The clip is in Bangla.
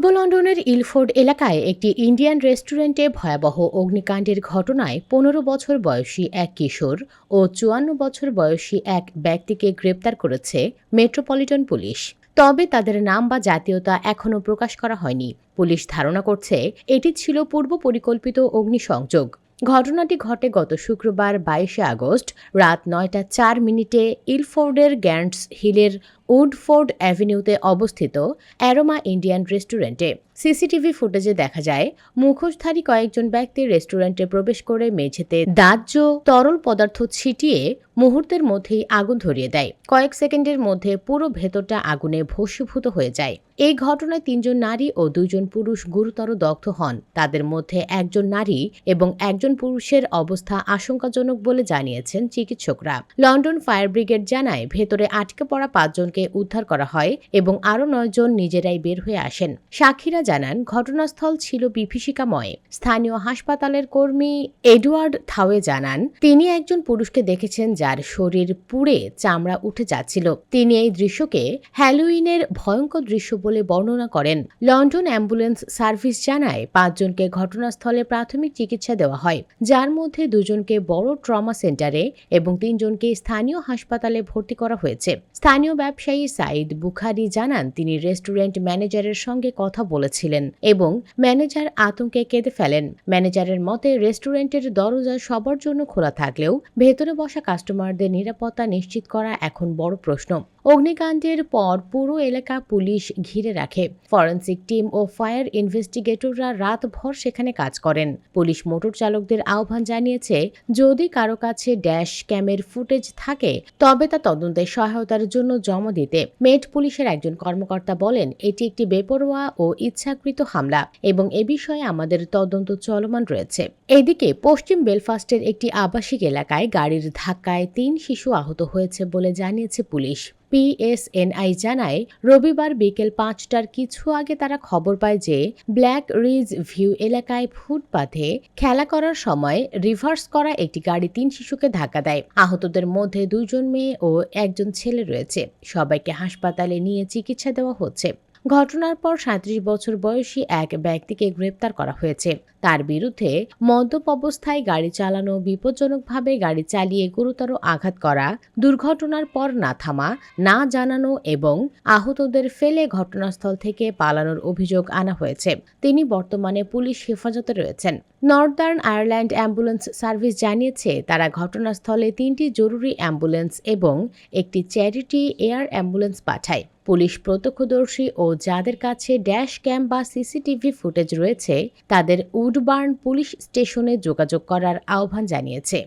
পূর্ব লন্ডনের ইলফোর্ড এলাকায় একটি ইন্ডিয়ান রেস্টুরেন্টে ভয়াবহ অগ্নিকাণ্ডের ঘটনায় পনেরো বছর বয়সী এক কিশোর ও চুয়ান্ন বছর বয়সী এক ব্যক্তিকে গ্রেপ্তার করেছে মেট্রোপলিটন পুলিশ। তবে তাদের নাম বা জাতীয়তা এখনও প্রকাশ করা হয়নি। পুলিশ ধারণা করছে, এটি ছিল পূর্ব পরিকল্পিত অগ্নিসংযোগ। ঘটনাটি ঘটে গত শুক্রবার বাইশে আগস্ট রাত নয়টা চার মিনিটে ইলফোর্ডের গ্যান্ডস হিলের উডফোর্ড অ্যাভিনিউতে অবস্থিত অ্যারোমা ইন্ডিয়ান রেস্টুরেন্টে সিসিটিভি ফুটেজে দেখা যায়, মুখোশধারী কয়েকজন ব্যক্তি রেস্টুরেন্টে প্রবেশ করে মেঝেতে দাহ্য তরল পদার্থ ছিটিয়ে মুহূর্তের মধ্যেই আগুন ধরিয়ে দেয়। কয়েক সেকেন্ডের মধ্যে পুরো ভেতরটা আগুনে ভস্মীভূত হয়ে যায়। এই ঘটনায় তিনজন নারী ও দুইজন পুরুষ গুরুতর দগ্ধ হন। তাদের মধ্যে একজন নারী এবং একজন পুরুষের অবস্থা আশঙ্কাজনক বলে জানিয়েছেন চিকিৎসকরা। লন্ডন ফায়ার ব্রিগেড জানায়, ভেতরে আটকে পড়া পাঁচজনকে উদ্ধার করা হয় এবং আরও নয়জন নিজেরাই বের হয়ে আসেন। সাক্ষীরা জানান, ঘটনাস্থল ছিল বিভীষিকাময়। স্থানীয় হাসপাতালের কর্মী এডওয়ার্ড থাওয়ে জানান, তিনি একজন পুরুষকে দেখেছেন যার শরীর পুড়ে চামড়া উঠে যাচ্ছিল। তিনি এই দৃশ্যকে হ্যালোইনের ভয়ঙ্কর দৃশ্য বলে বর্ণনা করেন। লন্ডন অ্যাম্বুলেন্স সার্ভিস জানায়, পাঁচজনকে ঘটনাস্থলে প্রাথমিক চিকিৎসা দেওয়া হয়, যার মধ্যে দুজনকে বড় ট্রমা সেন্টারে এবং তিনজনকে স্থানীয় হাসপাতালে ভর্তি করা হয়েছে। স্থানীয় ব্যবসায়ী সাইদ বুখারি জানান তিনি রেস্টুরেন্ট ম্যানেজারের সঙ্গে কথা বলেছিলেন এবং ম্যানেজার আতঙ্কে কেঁদে ফেলেন। ম্যানেজারের মতে, রেস্টুরেন্টের দরজা সবার জন্য খোলা থাকলেও ভেতরে বসা কাস্টমারদের নিরাপত্তা নিশ্চিত করা এখন বড় প্রশ্ন। অগ্নিকাণ্ডের পর পুরো এলাকা পুলিশ ঘিরে রাখে। ফরেন্সিক টিম ও ফায়ার ইনভেস্টিগেটররা রাতভর সেখানে কাজ করেন। পুলিশ মোটর চালকদের আহ্বান জানিয়েছে, যদি কারও কাছে ড্যাশ ক্যামের ফুটেজ থাকে, তবে তা তদন্তে সহায়তার জন্য জমা দিতে। মেট পুলিশের একজন কর্মকর্তা বলেন, এটি একটি বেপরোয়া ও ইচ্ছাকৃত হামলা এবং এ বিষয়ে আমাদের তদন্ত চলমান রয়েছে। এদিকে, পশ্চিম বেলফাস্টের একটি আবাসিক এলাকায় গাড়ির ধাক্কায় তিন শিশু আহত হয়েছে বলে জানিয়েছে পুলিশ। পিএসএনআই জানায়, রবিবার বিকেল পাঁচটার কিছু আগে তারা খবর পায় যে, ব্ল্যাক রিজ ভিউ এলাকায় ফুটপাথে খেলা করার সময় রিভার্স করা একটি গাড়ি তিন শিশুকে ধাক্কা দেয়। আহতদের মধ্যে দুজন মেয়ে ও একজন ছেলে রয়েছে। সবাইকে হাসপাতালে নিয়ে চিকিৎসা দেওয়া হচ্ছে। ঘটনার পর সাঁত্রিশ বছর বয়সী এক ব্যক্তিকে গ্রেপ্তার করা হয়েছে। তার বিরুদ্ধে মদ্যপ অবস্থায় গাড়ি চালানো, বিপজ্জনকভাবে গাড়ি চালিয়ে গুরুতর আঘাত করা, দুর্ঘটনার পর না থামা, না জানানো এবং আহতদের ফেলে ঘটনাস্থল থেকে পালানোর অভিযোগ আনা হয়েছে। তিনি বর্তমানে পুলিশ হেফাজতে রয়েছেন। নর্দার্ন আয়ারল্যান্ড অ্যাম্বুলেন্স সার্ভিস জানিয়েছে, তারা ঘটনাস্থলে তিনটি জরুরি অ্যাম্বুলেন্স এবং একটি চ্যারিটি এয়ার অ্যাম্বুলেন্স পাঠায়। পুলিশ প্রত্যক্ষদর্শী ও যাদের কাছে ড্যাশ ক্যাম বা সিসিটিভি ফুটেজ রয়েছে, তাদের উডবার্ন পুলিশ স্টেশনে যোগাযোগ করার আহ্বান জানিয়েছে।